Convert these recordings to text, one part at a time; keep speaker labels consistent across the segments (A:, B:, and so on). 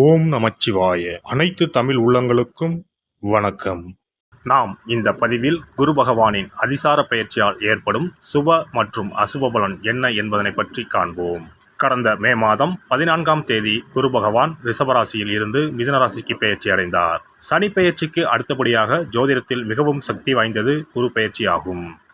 A: ஓம் நமச்சிவாய. அனைத்து தமிழ் உள்ளங்களுக்கும் வணக்கம். நாம் இந்த பதிவில் குரு பகவானின் அதிசார பயிற்சியால் ஏற்படும் சுப மற்றும் அசுப பலன் என்ன என்பதனை பற்றி காண்போம். கடந்த மே மாதம் பதினான்காம் தேதி குரு பகவான் ரிஷபராசியில் இருந்து மிதுனராசிக்கு பயிற்சி அடைந்தார். சனி பயிற்சிக்கு அடுத்தபடியாக ஜோதிடத்தில் மிகவும் சக்தி வாய்ந்தது குரு பெயர்ச்சியாகும்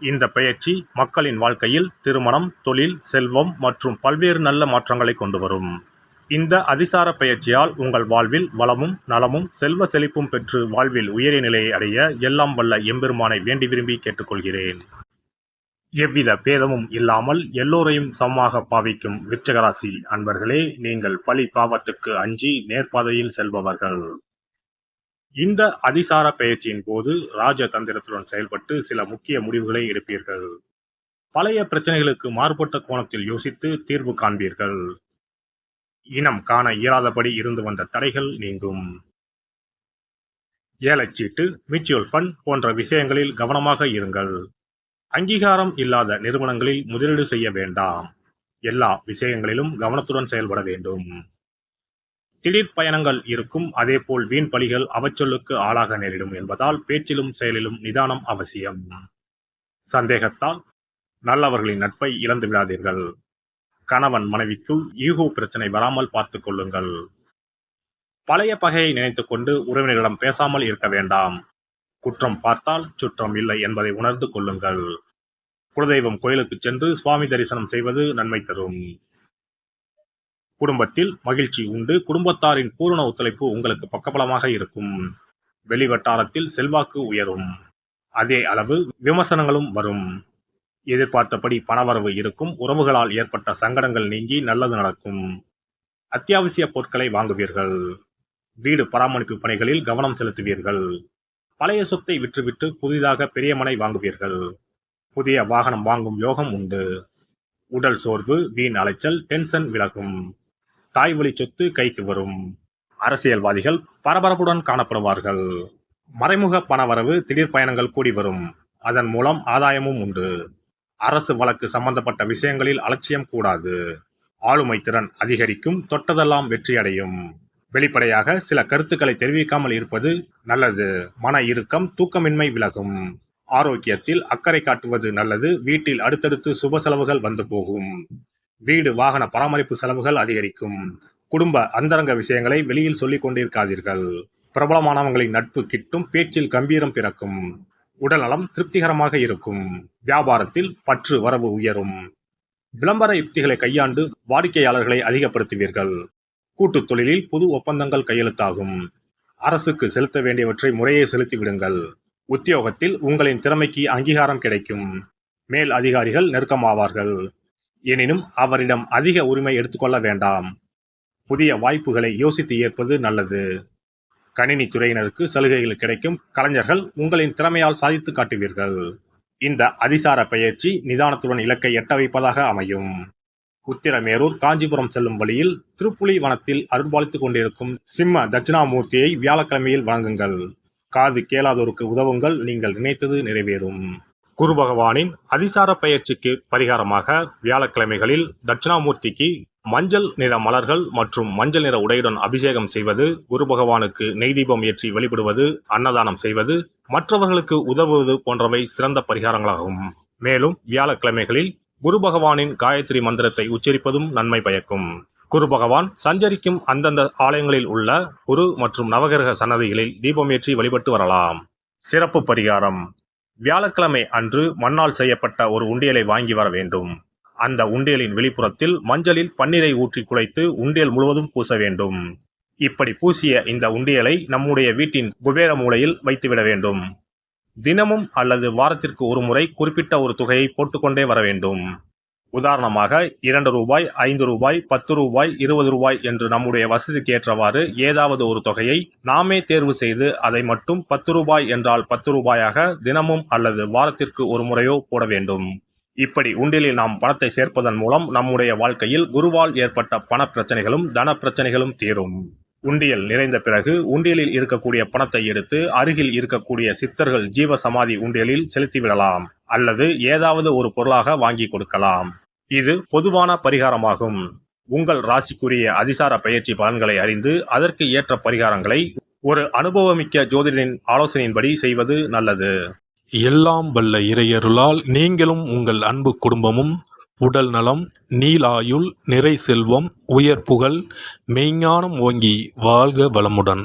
A: இந்த பயிற்சி மக்களின் வாழ்க்கையில் திருமணம் தொழில் செல்வம் மற்றும் பல்வேறு நல்ல மாற்றங்களை கொண்டு வரும். இந்த அதிசார பயிற்சியால் உங்கள் வாழ்வில் வளமும் நலமும் செல்வ செழிப்பும் பெற்று வாழ்வில் உயரிய நிலையை அடைய எல்லாம் வல்ல எம்பெருமானை வேண்டி விரும்பி கேட்டுக்கொள்கிறேன். எவ்வித பேதமும் இல்லாமல் எல்லோரையும் சமமாக பாவிக்கும் விருச்சகராசி அன்பர்களே நீங்கள் பழி பாவத்துக்கு அஞ்சி நேர்பாதையில் செல்பவர்கள். இந்த அதிசார பயிற்சியின் போது ராஜதந்திரத்துடன் செயல்பட்டு சில முக்கிய முடிவுகளை எடுப்பீர்கள். பழைய பிரச்சனைகளுக்கு மாறுபட்ட கோணத்தில் யோசித்து தீர்வு காண்பீர்கள். இனம் காண இயலாதபடி இருந்து வந்த தடைகள் நீங்கும். ஏலச்சீட்டு மியூச்சுவல் ஃபண்ட் போன்ற விஷயங்களில் கவனமாக இருங்கள். அங்கீகாரம் இல்லாத நிறுவனங்களில் முதலீடு செய்ய வேண்டாம். எல்லா விஷயங்களிலும் கவனத்துடன் செயல்பட வேண்டும். திடீர் பயணங்கள் இருக்கும். அதேபோல் வீண் பலிகள் அவச்சொல்லுக்கு ஆளாக நேரிடும் என்பதால் பேச்சிலும் செயலிலும் நிதானம் அவசியம். சந்தேகத்தால் நல்லவர்களின் நட்பை இழந்து விடாதீர்கள். கணவன் மனைவிக்குள் ஈகோ பிரச்சனை வராமல் பார்த்துக் கொள்ளுங்கள். பழைய பகையை நினைத்து கொண்டு உறவினர்களிடம் பேசாமல் இருக்க வேண்டாம். குற்றம் பார்த்தால் சுற்றம் இல்லை என்பதை உணர்ந்து கொள்ளுங்கள். குலதெய்வம் கோயிலுக்கு சென்று சுவாமி தரிசனம் செய்வது நன்மை தரும். குடும்பத்தில் மகிழ்ச்சி உண்டு. குடும்பத்தாரின் பூரண ஒத்துழைப்பு உங்களுக்கு பக்கபலமாக இருக்கும். வெளிவட்டாரத்தில் செல்வாக்கு உயரும். அதே அளவு விமர்சனங்களும் வரும். எதிர்பார்த்தபடி பணவரவு இருக்கும். உறவுகளால் ஏற்பட்ட சங்கடங்கள் நீங்கி நல்லது நடக்கும். அத்தியாவசிய பொருட்களை வாங்குவீர்கள். வீடு பராமரிப்பு பணிகளில் கவனம் செலுத்துவீர்கள். பழைய சொத்தை விற்றுவிட்டு புதிதாக பெரிய மனை வாங்குவீர்கள். புதிய வாகனம் வாங்கும் யோகம் உண்டு. உடல் சோர்வு வீண் அலைச்சல் டென்ஷன் விலகும். தாய் வழி சொத்து கைக்கு வரும். அரசியல்வாதிகள் பரபரப்புடன் காணப்படுவார்கள். மறைமுக பணவரவு திடீர் பயணங்கள் கூடி வரும். அதன் மூலம் ஆதாயமும் உண்டு. அரசு வழக்கு சம்பந்தப்பட்ட விஷயங்களில் அலட்சியம் கூடாது. ஆளுமை திறன் அதிகரிக்கும் தொட்டதெல்லாம் வெற்றியடையும். வெளிப்படையாக சில கருத்துக்களை தெரிவிக்காமல் இருப்பது நல்லது. மன இறுக்கம் தூக்கமின்மை விலகும். ஆரோக்கியத்தில் அக்கறை காட்டுவது நல்லது. வீட்டில் அடுத்தடுத்து சுப செலவுகள் வந்து போகும். வீடு வாகன பராமரிப்பு செலவுகள் அதிகரிக்கும். குடும்ப அந்தரங்க விஷயங்களை வெளியில் சொல்லிக் கொண்டிருக்காதீர்கள். பிரபலமானவங்களின் நட்பு கிட்டும் பேச்சில் கம்பீரம் பிறக்கும். உடல்நலம் திருப்திகரமாக இருக்கும். வியாபாரத்தில் பற்று வரவு உயரும். விளம்பர யுக்திகளை கையாண்டு வாடிக்கையாளர்களை அதிகப்படுத்துவீர்கள். கூட்டுத் தொழிலில் புது ஒப்பந்தங்கள் கையெழுத்தாகும். அரசுக்கு செலுத்த வேண்டியவற்றை முறையே செலுத்திவிடுங்கள் உத்தியோகத்தில் உங்களின் திறமைக்கு அங்கீகாரம் கிடைக்கும். மேல் அதிகாரிகள் நெருக்கமாவார்கள். எனினும் அவரிடம் அதிக உரிமை எடுத்துக்கொள்ள வேண்டாம். புதிய வாய்ப்புகளை யோசித்து ஏற்பது நல்லது. கணினி துறையினருக்கு சலுகைகள் கிடைக்கும். கலைஞர்கள் உங்களின் திறமையால் சாதித்து காட்டுவீர்கள். இந்த அதிசார பயிற்சி நிதானத்துடன் இலக்கை எட்ட வைப்பதாக அமையும். உத்திரமேரூர் காஞ்சிபுரம் செல்லும் வழியில் திருப்புலி வனத்தில் அருள்பாலித்துக் கொண்டிருக்கும் சிம்ம தட்சிணாமூர்த்தியை வியாழக்கிழமையில் வழங்குங்கள் காது கேளாதோருக்கு உதவுங்கள். நீங்கள் நினைத்தது நிறைவேறும். குரு பகவானின் அதிசார பயிற்சிக்கு பரிகாரமாக வியாழக்கிழமைகளில் தட்சிணாமூர்த்திக்கு மஞ்சள் நிற மலர்கள் மற்றும் மஞ்சள் நிற உடையுடன் அபிஷேகம் செய்வது குரு பகவானுக்கு நெய் தீபம் ஏற்றி வழிபடுவது அன்னதானம் செய்வது மற்றவர்களுக்கு உதவுவது போன்றவை சிறந்த பரிகாரங்களாகும். மேலும் வியாழக்கிழமைகளில் குரு பகவானின் காயத்ரி மந்திரத்தை உச்சரிப்பதும் நன்மை பயக்கும். குரு பகவான் சஞ்சரிக்கும் அந்தந்த ஆலயங்களில் உள்ள குரு மற்றும் நவகிரக சன்னதிகளில் தீபம் ஏற்றி வழிபட்டு வரலாம். சிறப்பு பரிகாரம். வியாழக்கிழமை அன்று மண்ணால் செய்யப்பட்ட ஒரு உண்டியலை வாங்கி வர வேண்டும். அந்த உண்டியலின் வெளிப்புறத்தில் மஞ்சளில் பன்னீரை ஊற்றி குழைத்து உண்டியல் முழுவதும் பூச வேண்டும். இப்படி பூசிய இந்த உண்டியலை நம்முடைய வீட்டின் குபேர மூலையில் வைத்துவிட வேண்டும். தினமும் அல்லது வாரத்திற்கு ஒரு முறை குறிப்பிட்ட ஒரு தொகையை போட்டுக்கொண்டே வர வேண்டும். உதாரணமாக இரண்டு ரூபாய் ஐந்து ரூபாய் பத்து ரூபாய் இருபது ரூபாய் என்று நம்முடைய வசதிக்கு ஏற்றவாறு ஏதாவது ஒரு தொகையை நாமே தேர்வு செய்து அதை மட்டும் பத்து ரூபாய் என்றால் பத்து ரூபாயாக தினமும் அல்லது வாரத்திற்கு ஒரு முறையோ போட வேண்டும். இப்படி உண்டியலில் நாம் பணத்தை சேர்ப்பதன் மூலம் நம்முடைய வாழ்க்கையில் குருவால் ஏற்பட்ட பண பிரச்சனைகளும் தன பிரச்சனைகளும் தீரும். உண்டியல் நிறைந்த பிறகு உண்டியலில் இருக்கக்கூடிய பணத்தை எடுத்து அருகில் இருக்கக்கூடிய சித்தர்கள் ஜீவ சமாதி உண்டியலில் செலுத்திவிடலாம். அல்லது ஏதாவது ஒரு பொருளாக வாங்கி கொடுக்கலாம். இது பொதுவான பரிகாரமாகும். உங்கள் ராசிக்குரிய அதிசார பயிற்சி பலன்களை அறிந்து அதற்கு ஏற்ற பரிகாரங்களை ஒரு அனுபவமிக்க ஜோதிடரின் ஆலோசனையின்படி செய்வது நல்லது.
B: எல்லாம் வல்ல இறையருளால் நீங்களும் உங்கள் அன்பு குடும்பமும் உடல் நலம் நீலாயுள் நிறை செல்வம் உயர் புகழ் மெய்ஞானம் ஓங்கி வாழ்க வளமுடன்.